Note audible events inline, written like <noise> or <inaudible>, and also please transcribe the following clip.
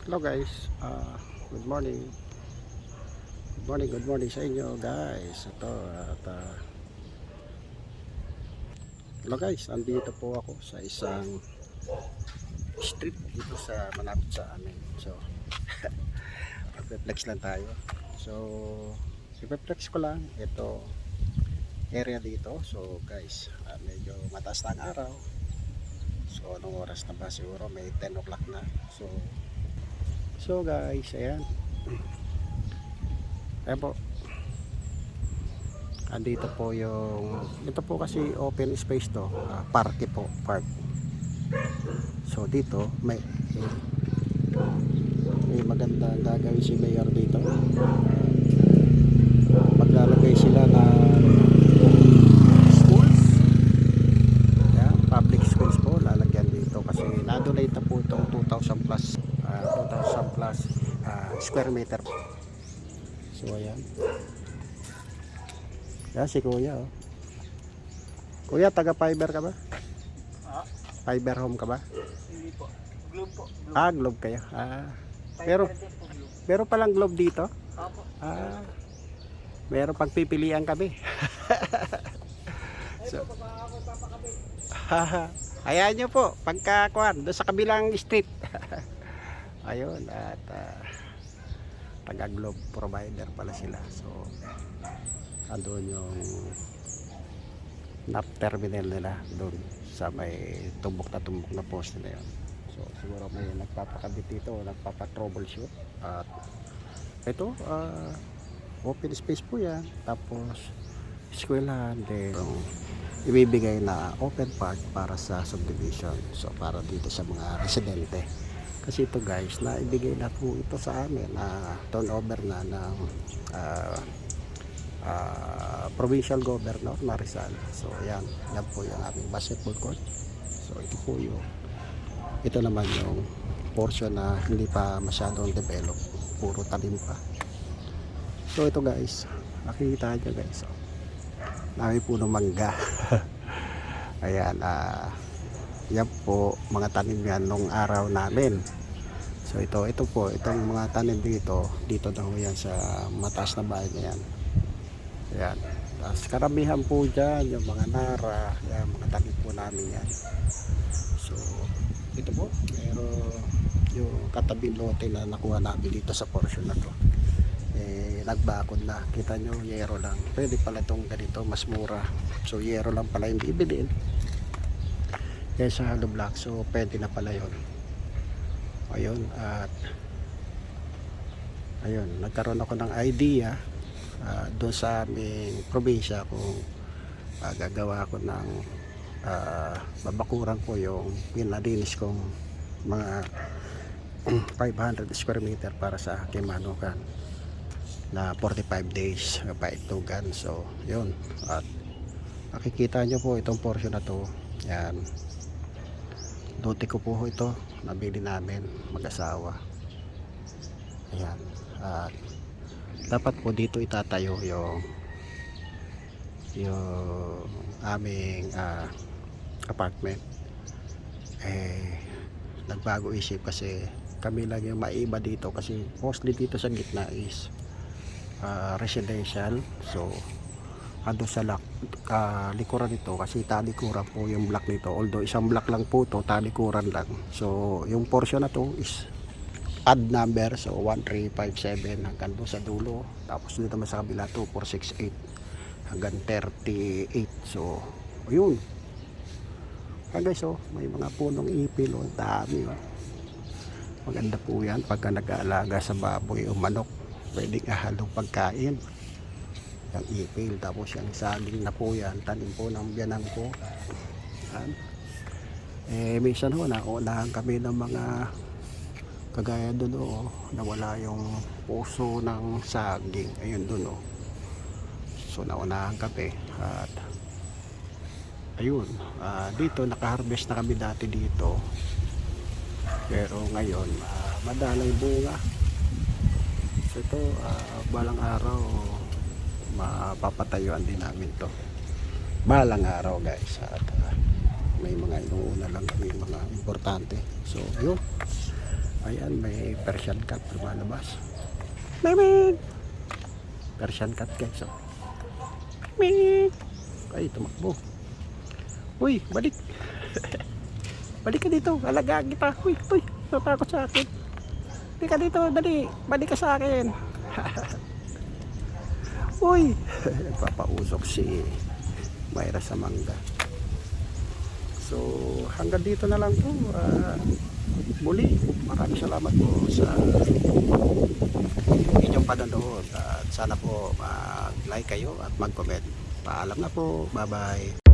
Hello guys, uh, good morning. Good morning, good morning sa inyo guys. Ito at uh, Hello guys, andito po ako sa isang street dito sa malapit sa amin. So <laughs> magpe-flex lang tayo. So ipe-flex ko lang ito area dito. So guys, uh, medyo mataas na ang araw. So anong oras na ba siguro? May 10 o'clock na. So So guys, ayan. Ayan po. Andito po yung ito po kasi open space to, ah, parke po, park. So dito may may magandang gagawin si Mayor dito. Maglalagay sila ng schools. Ayan, public schools po lalagyan dito kasi na-donate na po itong 2,000 plus ah, 2,000 plus ah, square meter. So ayan. Yan si Kuya oh. Kuya, taga fiber ka ba? Ah, Fiber home ka ba? hindi po. Globe po. Globe. Ah, globe kayo. Ah, pero- Fiber po, globe. meron palang globe dito. Apo. Ah, meron pagpipilian kami. <laughs> so, Ayan nyo po, <laughs> pagkakuan, doon sa kabilang street. <laughs> Ayun, at ah, taga globe provider pala sila. So, andun yung nap terminal nila doon sa may tumbok na tumbok na post nila yun. So, siguro may nagpapakabit dito, nagpapa-troubleshoot. At ito, ah, open space po yan. Tapos, eskwelahan din. Ibibigay na open park para sa subdivision. So, para dito sa mga residente. Kasi ito guys, naibigay na po ito sa amin na turnover na ng ah, ah, provincial governor na Rizal. So, ayan. Yan po yung aming basketball court. So, ito po yung ito naman yung portion na hindi pa masyadong develop. Puro talim pa. So, ito guys. Nakikita nyo guys. Oh. Dami po ng mangga. <laughs> Ayan. ah yan po mga tanim yan nung araw namin. So ito, ito po, itong mga tanim dito, dito na ho yan sa mataas na bahay na yan. Ayan. Tapos karamihan po dyan, yung mga nara, yan, mga tanim po namin yan. So, ito po, pero yung katabing lote na nakuha namin dito sa portion na to. Eh, nagbakod na. Kita nyo, yero lang. Pwede pala itong ganito, mas mura. So, yero lang pala yung bibilin. Kaya sa hollow block, so pwede na pala yon ayun at ayun nagkaroon ako ng idea uh, doon sa aming probinsya kung ah, gagawa ako ng uh, babakuran ko yung pinalinis kong mga <clears throat> 500 square meter para sa Kimanukan na 45 days paitugan so yun at makikita nyo po itong portion na to. Yan Dote ko po ito, nabili namin mag-asawa. Ayan. At dapat po dito itatayo yung yung aming ah, apartment. Eh, nagbago isip kasi kami lang yung maiba dito kasi mostly dito sa gitna is ah, residential. So, ando sa lak, ah, likuran nito kasi talikuran po yung block nito. Although isang block lang po to talikuran lang. So yung portion na to is add number. So 1357 hanggang doon sa dulo. Tapos dito naman sa kabila 2468 hanggang 38 so yun ah guys oh may mga punong ipil oh dami oh. Maganda po yan pagka nag-aalaga sa baboy o manok. Pwedeng ahalong pagkain yung ipil tapos yung saging na po yan tanim po ng biyanan ko. Yan. eh minsan ho naunahan kami ng mga kagaya doon o nawala yung puso ng saging. Ayun doon o so naunahan kami at ayun ah, dito nakaharvest na kami dati dito. Pero ngayon ah, madalay bunga. So ito ah, balang araw mapapatayuan din namin to balang araw guys at uh, may mga inuuna lang kami mga importante so yun Ayan, may Persian cat lumalabas. Mimik! Persian cat guys. Oh. Mimik! Ay, tumakbo. Uy, balik. <laughs> balik ka dito. Alagaan kita. Uy, uy. Natakot sa akin. Balik ka dito. Dali. Balik ka sa akin. <laughs> uy. <laughs> Nagpapausok si Mayra sa mangga. So, hanggang dito na lang po. Ah, muli, maraming salamat po sa inyong panonood. At sana po mag-like kayo at mag-comment. Paalam na po. Bye-bye.